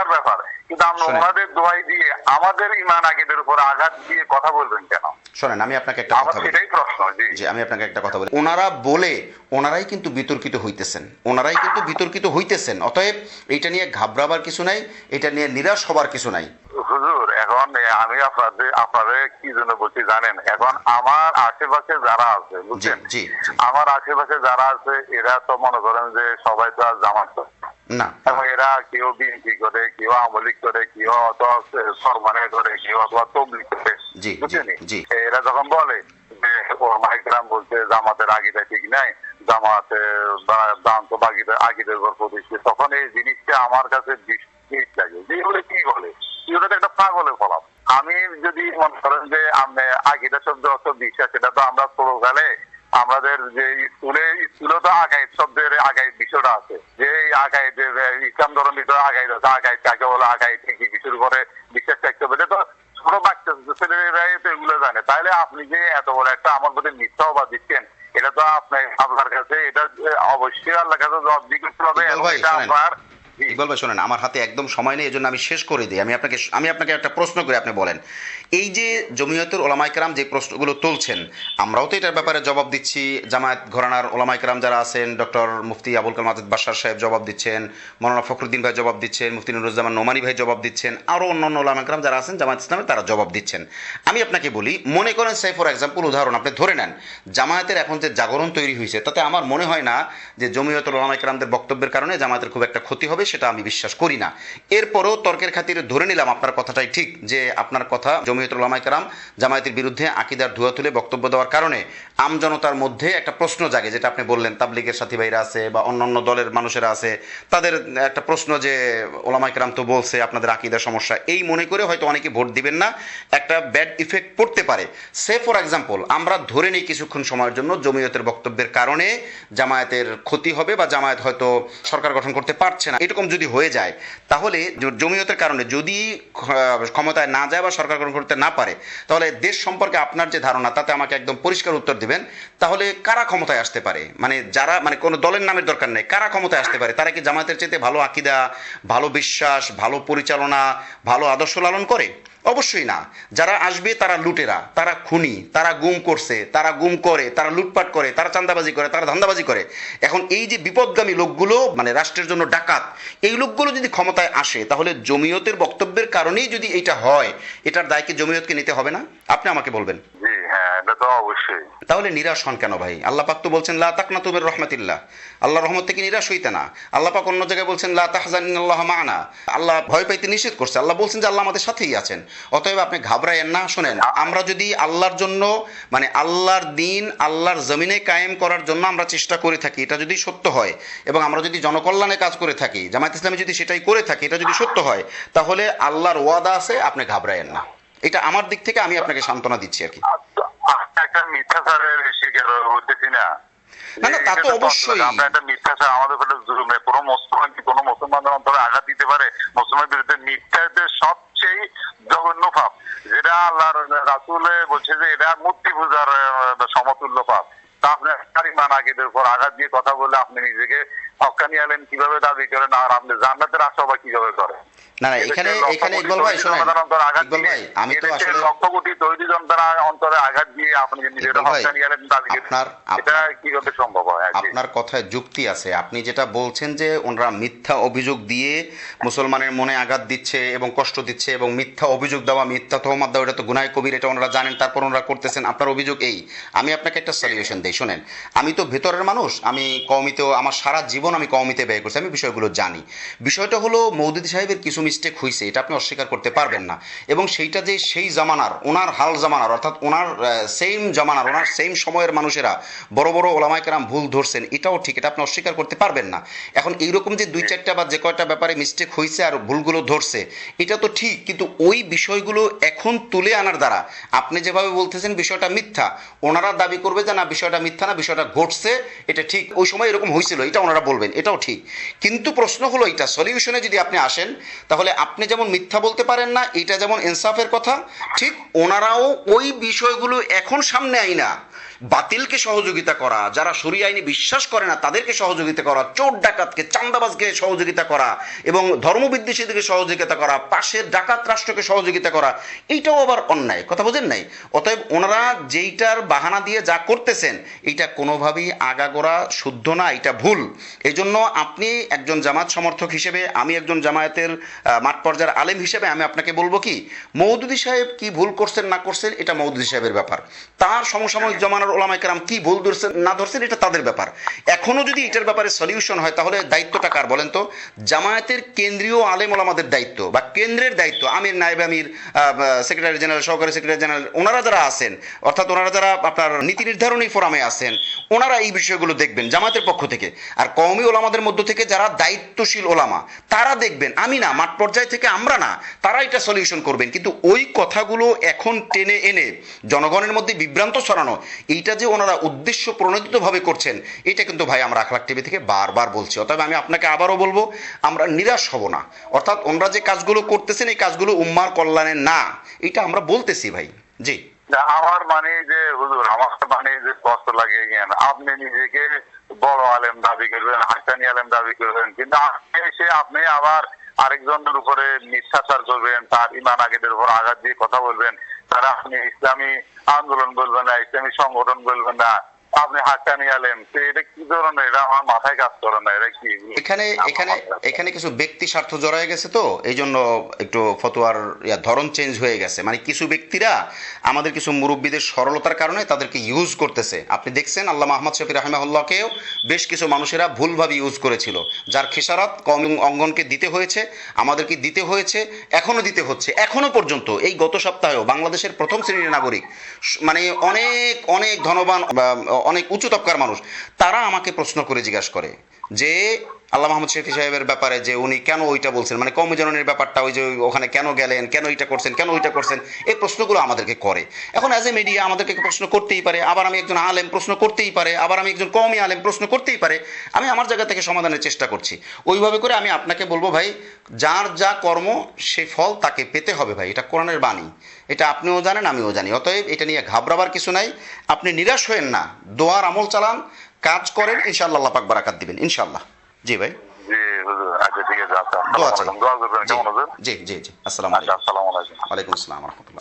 ওনার ব্যাপার। কিন্তু আপনি ওনাদের দোয়াই দিয়ে আমাদের ইমান আগেদের উপর আঘাত দিয়ে কথা বলবেন কেন? শোনেন আমি আপনাকে একটা কথা বলি। প্রশ্ন জি। আমি আপনাকে একটা কথা বলি। ওনারা বলে ওনারাই কিন্তু বিতর্কিত হইতেছেন। ওনারাই কিন্তু বিতর্কিত হইতেছেন। অতএব এইটা নিয়ে ঘাবড়াবার কিছু নাই এটা নিয়ে নিরাশ হবার কিছু নাই। হুজুর এখন আমি আপনাদের আপনাদের কি জন্য বলছি জানেন? এখন আমার আশেপাশে যারা আছে বুঝছেন? আমার আশেপাশে যারা আছে এরা তো মনে করেন যে সবাই তো আর জামাত। না। এবং এরা কেউ বিএনপি করে কেউ আমলিক করে কেউ সরমানে করে কেউ অথবা তবলিক করে। এরা যখন বলে যে মাইকরাম বলছে জামাতের আগিটা ঠিক নাই জামাতে দান্ত বাগিদের আগিদের উপর প্রতিষ্ঠিত তখন এই জিনিসটা আমার কাছে লাগে। যে বলে কি বলে? একটা পাগলের ফলাফল। আমি যদি মনে করেন যে আমি আগিটা শব্দ অর্থ বিশ্বাস সেটা তো আমরা ছোটকালে আমাদের যে স্কুলে স্কুলে তো আগাই শব্দের আগাই বিষয়টা আছে। যে এই আগাইদের ইসলাম ধর্মের ভিতরে আগাই আছে আগাই কাকে বলে আগাই কি কিছুর উপরে বিশ্বাস থাকতে এটা তো ছোট বাচ্চা ছেলেরাই তো এগুলো জানে। তাহলে আপনি যে এত বড় একটা আমার প্রতি মিথ্যা অবাদ দিচ্ছেন এটা তো আপনার আপনার কাছে এটা অবশ্যই আল্লাহ কাছে জবাব দিয়ে করতে হবে এটা আপনার। ইকবাল ভাই শোনেন, আমার হাতে একদম সময় নেই, এজন্য আমি শেষ করে দিই। আমি আপনাকে আমি আপনাকে একটা প্রশ্ন করে আপনি বলেন। এই যে জমিয়তের ওলামাইকরাম যে প্রশ্নগুলো তুলছেন, আমরাও তো এটার ব্যাপারে জবাব দিচ্ছি। জামায়াত ঘরানার ওলামাইকরাম যারা আছেন, ডক্টর মুফতি আবুল কালাম আজাদ বাসার সাহেব জবাব দিচ্ছেন, মৌলানা ফখরুদ্দিন ভাই জবাব দিচ্ছেন, মুফতি নুরুজ্জামান নোমানি ভাই জবাব দিচ্ছেন, আরও অন্যান্য ওলামাইকরাম যারা আছেন, জামায়াত ইসলামের, তারা জবাব দিচ্ছেন। আমি আপনাকে বলি, মনে করেন সে ফর এক্সাম্পল উদাহরণ আপনি ধরে নেন, জামায়াতের এখন যে জাগরণ তৈরি হয়েছে, তাতে আমার মনে হয় না যে জমিয়তুল ওলামাইকরামদের বক্তব্যের কারণে জামায়াতের খুব একটা ক্ষতি হবে সেটা আমি বিশ্বাস করি না। এরপরও তর্কের খাতিরে ধরে নিলাম আপনার কথাটাই ঠিক যে আপনার কথা জমিয়তুল ওলামাইকরাম জামায়াতের বিরুদ্ধে আকিদার ধুয়া তুলে বক্তব্য দেওয়ার কারণে আমজনতার মধ্যে একটা প্রশ্ন জাগে, যেটা আপনি বললেন, তাবলিগের সাথী ভাইরা আছে বা অন্যান্য দলের মানুষেরা আছে, তাদের একটা প্রশ্ন যে ওলামাইকরাম তো বলছে আপনাদের আকিদার সমস্যা। এই মনে করে হয়তো অনেকে ভোট দিবেন না, একটা ব্যাড ইফেক্ট পড়তে পারে। সে ফর এক্সাম্পল আমরা ধরে নিই কিছুক্ষণ সময়ের জন্য জমিয়তের বক্তব্যের কারণে জামায়াতের ক্ষতি হবে বা জামায়াত হয়তো সরকার গঠন করতে পারছে না। এরকম যদি হয়ে যায়, তাহলে জমিয়তের কারণে যদি ক্ষমতায় না যায় বা সরকার গঠন করতে না পারে, তাহলে দেশ সম্পর্কে আপনার যে ধারণা, তাতে আমাকে একদম পরিষ্কার উত্তর দিবেন, তাহলে কারা ক্ষমতায় আসতে পারে? মানে যারা মানে কোনো দলের নামের দরকার নেই, কারা ক্ষমতায় আসতে পারে? তারা কি জামায়াতের চাইতে ভালো আকিদা, ভালো বিশ্বাস, ভালো পরিচালনা, ভালো আদর্শ লালন করে? অবশ্যই না। যারা আসবে তারা লুটেরা, তারা খুনি, তারা গুম করছে, তারা গুম করে, তারা লুটপাট করে, তারা চাঁদাবাজি করে, তারা ধান্দাবাজি করে। এখন এই যে বিপদগামী লোকগুলো মানে রাষ্ট্রের জন্য ডাকাত, এই লোকগুলো যদি ক্ষমতায় আসে, তাহলে জমিয়তের বক্তব্যের কারণেই যদি এটা হয়, এটার দায় কি জমিয়তকে নিতে হবে না? আপনি আমাকে বলবেন। এটা তো অবশ্যই। তাহলে নিরাশ হন কেন ভাই? আল্লাহ পাক তো বলছেন, লা তাকনা তুমের রহমাতিল্লাহ। আল্লাহ রহমত থেকে নিরাশ হইতে না। আল্লাহ পাক অন্য জায়গায় বলছেন, লা তাহজান আল্লাহ মানা। আল্লাহ ভয় পাইতে নিষেধ করছে। আল্লাহ বলছেন যে আল্লাহ আমাদের সাথেই আছেন। অতএব আপনি ঘাবড়ায়েন না, শোনেন, আমরা যদি আল্লাহর জন্য মানে আল্লাহর দিন, আল্লাহর জমিনে কায়েম করার জন্য আমরা চেষ্টা করে থাকি, এটা যদি সত্য হয়, এবং আমরা যদি জনকল্যাণে কাজ করে থাকি, জামায়াত ইসলামী যদি সেটাই করে থাকি, এটা যদি সত্য হয়, তাহলে আল্লাহর ওয়াদা আছে, আপনি ঘাবড়ায়েন না। এটা আমার দিক থেকে আমি আপনাকে সান্ত্বনা দিচ্ছি আর কি। মিথ্যাচারের শিকার হতেছি না। না, না, তা তো অবশ্যই। আমরা একটা মিথ্যাচার আমাদের উপরে জুলুমে কোনো মুসলমান কি কোনো মুসলমানের অন্তরে আঘাত দিতে পারে? মুসলমানের বিরুদ্ধে মিথ্যাদের সবচেয়ে জঘন্য পাপ। যেটা আল্লাহর রাসুলে বলছে যে এটা মূর্তি পূজার সমতুল্য পাপ। তা আপনি ইমান আগেদের উপর আঘাত দিয়ে কথা বলে আপনি নিজেকে হকানি আলেন কীভাবে দাবি করেন? আর আপনি জান্নাতের আশা বা কীভাবে করেন? না না এখানে এখানে ইকবাল ভাই শোনেন ইকবাল ভাই আমি তো আসলে লক্ষ কোটি তৈরি জনতার অন্তরে আঘাত দিয়ে আপনি নিজের ভাই, দাবি আপনার- এটা আপনার- কীভাবে সম্ভব হয়? আপনার কথায় যুক্তি আছে। আপনি যেটা বলছেন যে ওনারা মিথ্যা অভিযোগ দিয়ে মুসলমানের মনে আঘাত দিচ্ছে এবং কষ্ট দিচ্ছে এবং মিথ্যা অভিযোগ দেওয়া মিথ্যা তহমাত দেওয়া এটা তো গুনায় কবির এটা ওনারা জানেন তারপর ওনারা করতেছেন। আপনার অভিযোগ এই। আমি আপনাকে একটা সলিউশন দিই শোনেন। আমি তো ভেতরের মানুষ আমি কওমিতেও আমার সারা জীবন আমি কওমিতে ব্যয় করছি আমি বিষয়গুলো জানি। বিষয়টা হলো মৌদুদি সাহেবের কিছু মিস্টেক হয়েছে এটা আপনি অস্বীকার করতে পারবেন না। এবং সেইটা যে সেই জামানার, ওনার হাল জামানার, অর্থাৎ ওনার সেম জামানার, ওনার সেম সময়ের মানুষেরা, বড় বড় ওলামাইকেরাম ভুল ধরছেন, এটাও ঠিক, এটা আপনি অস্বীকার করতে পারবেন না। এখন এইরকম যে দুই চারটা বা যে কয়টা ব্যাপারে মিস্টেক হয়েছে আর ভুলগুলো ধরছে, এটা তো ঠিক, কিন্তু ওই বিষয়গুলো এখন তুলে আনার দ্বারা, আপনি যেভাবে বলতেছেন বিষয়টা মিথ্যা, ওনারা দাবি করবে যে না, বিষয়টা মিথ্যা না, বিষয়টা ঘটছে, এটা ঠিক। ওই সময় এরকম হয়েছিল এটা ওনারা বলবেন, এটাও ঠিক। কিন্তু প্রশ্ন হলো এটা সলিউশনে যদি আপনি আসেন, তাহলে আপনি যেমন মিথ্যা বলতে পারেন না, এটা যেমন ইনসাফের কথা, ঠিক ওনারাও ওই বিষয়গুলো এখন সামনে আই না বাতিলকে সহযোগিতা করা, যারা সরি আইনে বিশ্বাস করে না, তাদেরকে সহযোগিতা করা, চোর ডাকাতকে, চান্দাবাজকে সহযোগিতা করা এবং ধর্মবিদ্বেষীদেরকে সহযোগিতা করা, পাশের ডাকাত রাষ্ট্রকে সহযোগিতা করা, এইটাও আবার অন্যায়। কথা বোঝেন নাই? অতএব ওনারা যেইটার বাহানা দিয়ে যা করতেছেন এটা কোনোভাবেই আগাগোড়া শুদ্ধ না এটা ভুল। এই জন্য আপনি একজন জামাত সমর্থক হিসেবে, আমি একজন জামায়াতের মাঠ পর্যায়ের আলেম হিসেবে আমি আপনাকে বলব কি, মৌদুদি সাহেব কি ভুল করছেন না করছেন, এটা মৌদুদি সাহেবের ব্যাপার। তার সমসাময়িক জমানার ওলামাই কেরাম কি ভুল ধরছেন, না ধরছেন, এটা তাদের ব্যাপার। এখনও যদি এটার ব্যাপারে সলিউশন হয়, তাহলে দায়িত্বটা কার বলেন তো? জামায়াতের কেন্দ্রীয় আলেম ওলামাদের দায়িত্ব বা কেন্দ্রের দায়িত্ব। আমির, নায়েব আমির সেক্রেটারি জেনারেল সহকারী সেক্রেটারি জেনারেল ওনারা যারা আছেন, অর্থাৎ ওনারা যারা আপনার নীতি নির্ধারণী ফোরামে আছেন, ওনারা এই বিষয়গুলো দেখবেন জামাতের পক্ষ থেকে। আর কওমি ওলামাদের মধ্য থেকে যারা দায়িত্বশীল ওলামা, তারা দেখবেন, আমি না, মাঠ পর্যায় থেকে আমরা না, তারা এটা সলিউশন করবেন। কিন্তু ওই কথাগুলো এখন টেনে এনে, জনগণের মধ্যে বিভ্রান্ত ছড়ানো এইটা যে ওনারা উদ্দেশ্য প্রণোদিতভাবে করছেন, এটা কিন্তু ভাই আমরা আখলাক টিভি থেকে বারবার বলছি। অতএব আমি আপনাকে আবারও বলব, আমরা নিরাশ হব না। অর্থাৎ ওনারা যে কাজগুলো করতেছেন, এই কাজগুলো উম্মার কল্যাণে না। এটা আমরা বলতেছি ভাই। জি। আমার মানে যে হুজুর, আমার মানে যে কষ্ট লাগে জ্ঞান আপনি নিজেকে বড় আলেম দাবি করবেন, হাসানি আলেম দাবি করবেন, কিন্তু এসে আপনি আবার আরেকজনের উপরে মিথ্যাচার করবেন, তার ইমান আগেদের উপর আঘাত দিয়ে কথা বলবেন। তারা আপনি ইসলামী আন্দোলন বলবেন না ইসলামী সংগঠন বলবেন না আপনি হাসানি আলেম তো এটা কি ধরনের? এটা আমার মাথায় কাজ করে না এটা কি? এখানে এখানে এখানে কিছু ব্যক্তি স্বার্থ জড়ায় গেছে তো এই জন্য একটু ফতোয়ার ধরন চেঞ্জ হয়ে গেছে। মানে কিছু ব্যক্তিরা আমাদের কিছু মুরব্বীদের সরলতার কারণে তাদেরকে ইউজ করতেছে। আপনি দেখছেন আল্লাহ মাহমদ শফি রাহমাহুল্লাহকেও বেশ কিছু মানুষেরা ভুলভাবে ইউজ করেছিল যার খেসারাত কম অঙ্গনকে দিতে হয়েছে আমাদেরকে দিতে হয়েছে এখনও দিতে হচ্ছে এখনও পর্যন্ত। এই গত সপ্তাহেও বাংলাদেশের প্রথম শ্রেণির নাগরিক মানে অনেক অনেক ধনবান অনেক উঁচু তবকার মানুষ তারা আমাকে প্রশ্ন করে জিজ্ঞাসা করে যে আল্লাহ মাহমুদ শফি সাহেবের ব্যাপারে যে উনি কেন ওইটা বলছেন? মানে কর্মজননের ব্যাপারটা, ওই যে ওখানে কেন গেলেন, কেন ওইটা করছেন, কেন ওইটা করছেন, এই প্রশ্নগুলো আমাদেরকে করে। এখন অ্যাজ এ মিডিয়া আমাদেরকে প্রশ্ন করতেই পারে, আবার আমি একজন আলেম প্রশ্ন করতেই পারে, আবার আমি একজন কমই আলেম প্রশ্ন করতেই পারে, আমি আমার জায়গা থেকে সমাধানের চেষ্টা করছি। ওইভাবে করে আমি আপনাকে বলব ভাই, যার যা কর্ম সে ফল তাকে পেতে হবে ভাই, এটা কোরআনের বাণী। এটা আপনিও জানেন, আমিও জানি। অতএব এটা নিয়ে ঘাবড়াবার কিছু নাই। আপনি নিরাশ হয়েন না, দোয়ার আমল চালান, কাজ করেন, ইনশাআল্লাহ আল্লাহ পাক বারাকাত দিবেন, ইনশাআল্লাহ। জি ভাই। জি জি জি আসসালামু আলাইকুম। ওয়ালাইকুম আসসালাম রহমতুল্লাহ।